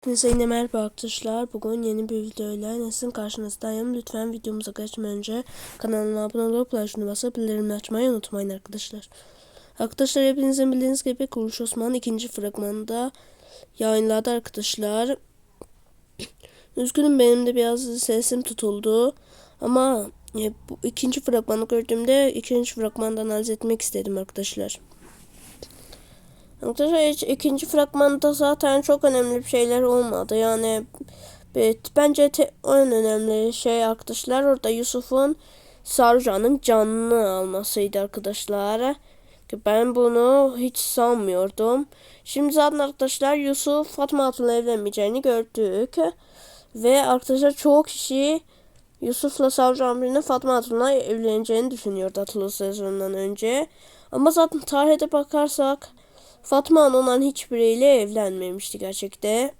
Hepinize yine merhaba arkadaşlar. Bugün yeni bir videoyla sizin karşınızdayım. Lütfen videomuza geçmeden önce kanalıma abone olup like basıp bildirimleri açmayı unutmayın arkadaşlar. Arkadaşlar hepinizin bildiğiniz gibi Kuruluş Osman ikinci fragmanında yayınladı arkadaşlar. Üzgünüm benim de biraz sesim tutuldu. Ama e, bu ikinci fragmanı gördüğümde ikinci fragmandan analiz etmek istedim arkadaşlar. Arkadaşlar ikinci fragmanda zaten çok önemli bir şeyler olmadı. Yani evet, bence te, en önemli şey arkadaşlar orada Yusuf'un Sarucan'ın canını almasıydı arkadaşlar. Ben bunu hiç sanmıyordum. Şimdi zaten arkadaşlar Yusuf Fatma Hatun'la evlenmeyeceğini gördük. Ve arkadaşlar çok kişi Yusuf'la Sarucan birinin Fatma Hatun'la evleneceğini düşünüyordu Atılır sezonundan önce. Ama zaten tarihte bakarsak Fatma onların hiçbiriyle evlenmemişti gerçekte.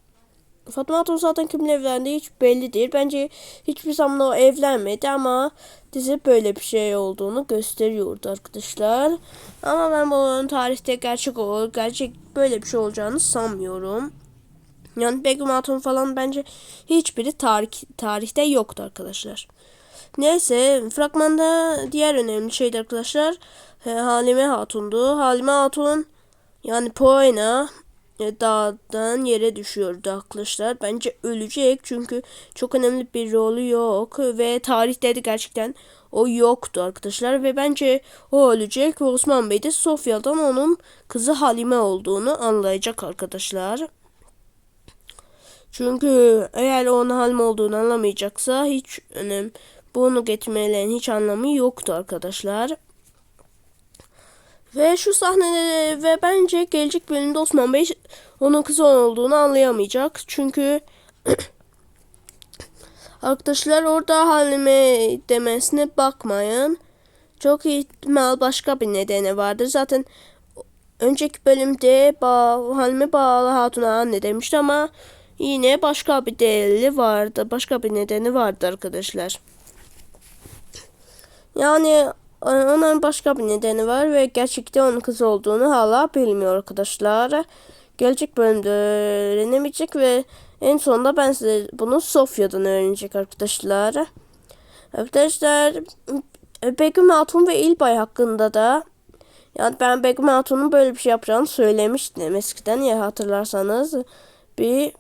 Fatma Hatun zaten kimle evlendiği hiç belli değil. Bence hiçbir zaman o evlenmedi ama dizi böyle bir şey olduğunu gösteriyordu arkadaşlar. Ama ben bunun tarihte gerçek o gerçek böyle bir şey olacağını sanmıyorum. Yani Begüm Hatun falan bence hiçbiri tarih, tarihte yoktu arkadaşlar. Neyse fragmanda diğer önemli şeydi arkadaşlar. Halime Hatun'du. Halime Hatun yani Poena e, dağdan yere düşüyordu arkadaşlar. Bence ölecek çünkü çok önemli bir rolü yok ve tarihte de gerçekten o yoktu arkadaşlar ve bence o ölecek ve Osman Bey de Sofya'dan onun kızı Halime olduğunu anlayacak arkadaşlar. Çünkü eğer onun Halime olduğunu anlamayacaksa hiç önem bunu getirmelerin hiç anlamı yoktu arkadaşlar. Ve şu sahnede ve bence gelecek bölümde Osman Bey onun kızı olduğunu anlayamayacak. Çünkü arkadaşlar orada Halime demesine bakmayın. Çok ihtimal başka bir nedeni vardır. Zaten önceki bölümde ba Halime Bağlı Hatun'a anne demişti ama yine başka bir delili vardı. Başka bir nedeni vardı arkadaşlar. Yani onun başka bir nedeni var ve gerçekten onun kız olduğunu hala bilmiyor arkadaşlar. Gelecek bölümde öğrenemeyecek ve en sonunda ben size bunu Sofya'dan öğrenecek arkadaşlar. Arkadaşlar Begüm Hatun ve İlbay hakkında da yani ben Begüm Hatun'un böyle bir şey yapacağını söylemiştim eskiden ya hatırlarsanız bir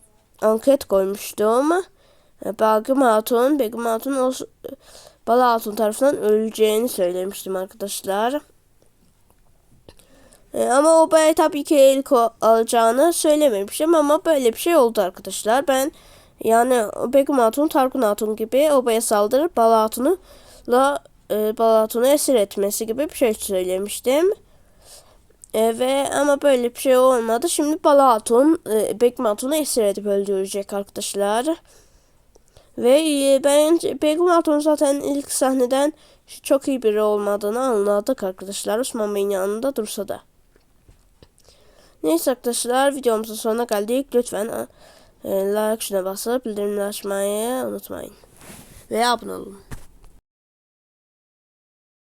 anket koymuştum. Begüm Hatun, Begüm Hatun o Bala Hatun tarafından öleceğini söylemiştim arkadaşlar. E, ama o bey tabii ki el alacağını söylememişim ama böyle bir şey oldu arkadaşlar. Ben yani Begüm Hatun, Tarkun Hatun gibi obaya saldırıp Bala Hatun'u la e, Bala Hatun'u esir etmesi gibi bir şey söylemiştim. E, ve ama böyle bir şey olmadı. Şimdi Bala Hatun e, Begüm Hatun'u esir edip öldürecek arkadaşlar. Ve e, Begüm Hatun zaten ilk sahneden çok iyi biri olmadığını anladık arkadaşlar. Osman Bey'in yanında dursa da. Neyse arkadaşlar videomuzun sonuna geldik. Lütfen e, like şuna basıp bildirimleri açmayı unutmayın. Ve abone olun.